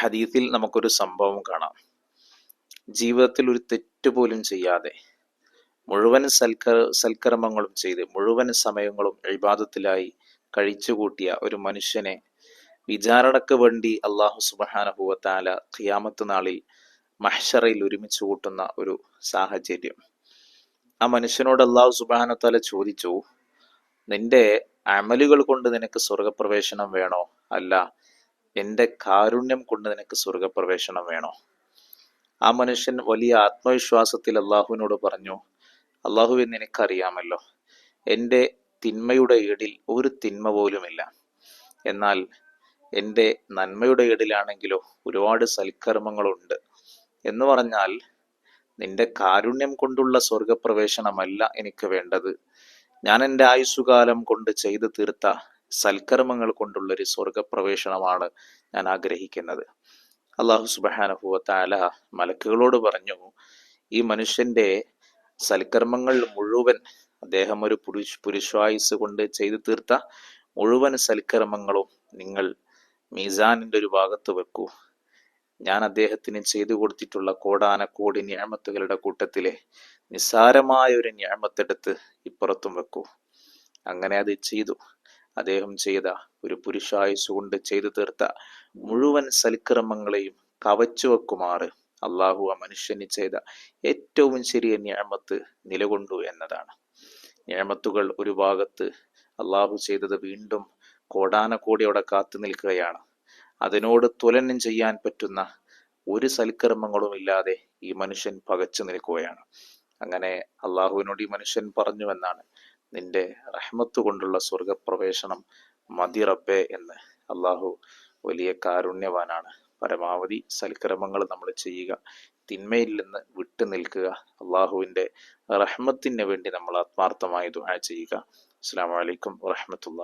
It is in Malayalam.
ഹദീസിൽ നമുക്കൊരു സംഭവം കാണാം. ജീവിതത്തിൽ ഒരു തെറ്റ് പോലും ചെയ്യാതെ മുഴുവൻ സൽക്കർ സൽക്കർമ്മങ്ങളും ചെയ്ത് മുഴുവൻ സമയങ്ങളും ഇബാദത്തിലായി കഴിച്ചുകൂട്ടിയ ഒരു മനുഷ്യനെ വിചാരണക്ക് വേണ്ടി അള്ളാഹു സുബഹാനഹുവത്താല ഖിയാമത്ത് നാളിൽ മഹ്ഷറയിൽ ഒരുമിച്ച് കൂട്ടുന്ന ഒരു സാഹചര്യം. ആ മനുഷ്യനോട് അള്ളാഹു സുബാനത്താല ചോദിച്ചു നിന്റെ അമലുകൾ കൊണ്ട് നിനക്ക് സ്വർഗപ്രവേശനം വേണോ? അല്ല. എന്റെ കാരുണ്യം കൊണ്ട് നിനക്ക് സ്വർഗപ്രവേശനം വേണോ? ആ മനുഷ്യൻ വലിയ ആത്മവിശ്വാസത്തിൽ അള്ളാഹുവിനോട് പറഞ്ഞു അള്ളാഹുവെ നിനക്കറിയാമല്ലോ എന്റെ തിന്മയുടെ ഈടിൽ ഒരു തിന്മ പോലുമില്ല. എന്നാൽ എന്റെ നന്മയുടെ ഈടിലാണെങ്കിലോ ഒരുപാട് സൽക്കർമ്മങ്ങളുണ്ട്. എന്ന് പറഞ്ഞാൽ നിന്റെ കാരുണ്യം കൊണ്ടുള്ള സ്വർഗപ്രവേശനമല്ല എനിക്ക് വേണ്ടത്. ഞാൻ എന്റെ ആയുസ്സുകാലം കൊണ്ട് ചെയ്തു തീർത്ത സൽക്കർമ്മങ്ങൾ കൊണ്ടുള്ളൊരു സ്വർഗപ്രവേശനമാണ് ഞാൻ ആഗ്രഹിക്കുന്നത്. അള്ളാഹു സുബാനഹുവത്താല മലക്കുകളോട് പറഞ്ഞു ഈ മനുഷ്യന്റെ സൽക്കർമ്മങ്ങൾ മുഴുവൻ അദ്ദേഹം ഒരു പുരുഷ പുരുഷായുസ് കൊണ്ട് ചെയ്തു തീർത്ത മുഴുവൻ സൽക്കർമ്മങ്ങളും നിങ്ങൾ മീസാനിന്റെ ഒരു ഭാഗത്ത് വെക്കൂ. ഞാൻ അദ്ദേഹത്തിന് ചെയ്തു കൊടുത്തിട്ടുള്ള കോടാന കോടി ഞാമത്തുകളുടെ കൂട്ടത്തിലെ നിസ്സാരമായ ഒരു ഞാമത്തെടുത്ത് ഇപ്പുറത്തും വെക്കൂ. അങ്ങനെ അത് ചെയ്തു. അദ്ദേഹം ചെയ്ത ഒരു പുരുഷായുസ് കൊണ്ട് ചെയ്തു തീർത്ത മുഴുവൻ സൽക്രമങ്ങളെയും കവച്ചു വെക്കുമാറ് അള്ളാഹു ആ മനുഷ്യന് ചെയ്ത ഏറ്റവും ചെറിയ ഞാമത്ത് നിലകൊണ്ടു എന്നതാണ്. ഞാമത്തുകൾ ഒരു ഭാഗത്ത് അള്ളാഹു ചെയ്തത് വീണ്ടും കോടാനക്കോടിയോടെ കാത്തു നിൽക്കുകയാണ്. അതിനോട് തുലനം ചെയ്യാൻ പറ്റുന്ന ഒരു സൽക്കർമ്മങ്ങളും ഇല്ലാതെ ഈ മനുഷ്യൻ പകച്ചു നിൽക്കുകയാണ്. അങ്ങനെ അള്ളാഹുവിനോട് ഈ മനുഷ്യൻ പറഞ്ഞു എന്നാണ്. നിന്റെ റഹ്മത്ത് കൊണ്ടുള്ള സ്വർഗപ്രവേശനം മതി റബ്ബേ എന്ന്. അള്ളാഹു വലിയ കാരുണ്യവാനാണ്. പരമാവധി സൽക്രമങ്ങൾ നമ്മൾ ചെയ്യുക തിന്മയിൽ നിന്ന് വിട്ടു നിൽക്കുക അള്ളാഹുവിന്റെ റഹ്മത്തിന് വേണ്ടി നമ്മൾ ആത്മാർത്ഥമായി ദുആ ചെയ്യുക. അസ്സാം വലൈക്കും വറഹമത്തുള്ള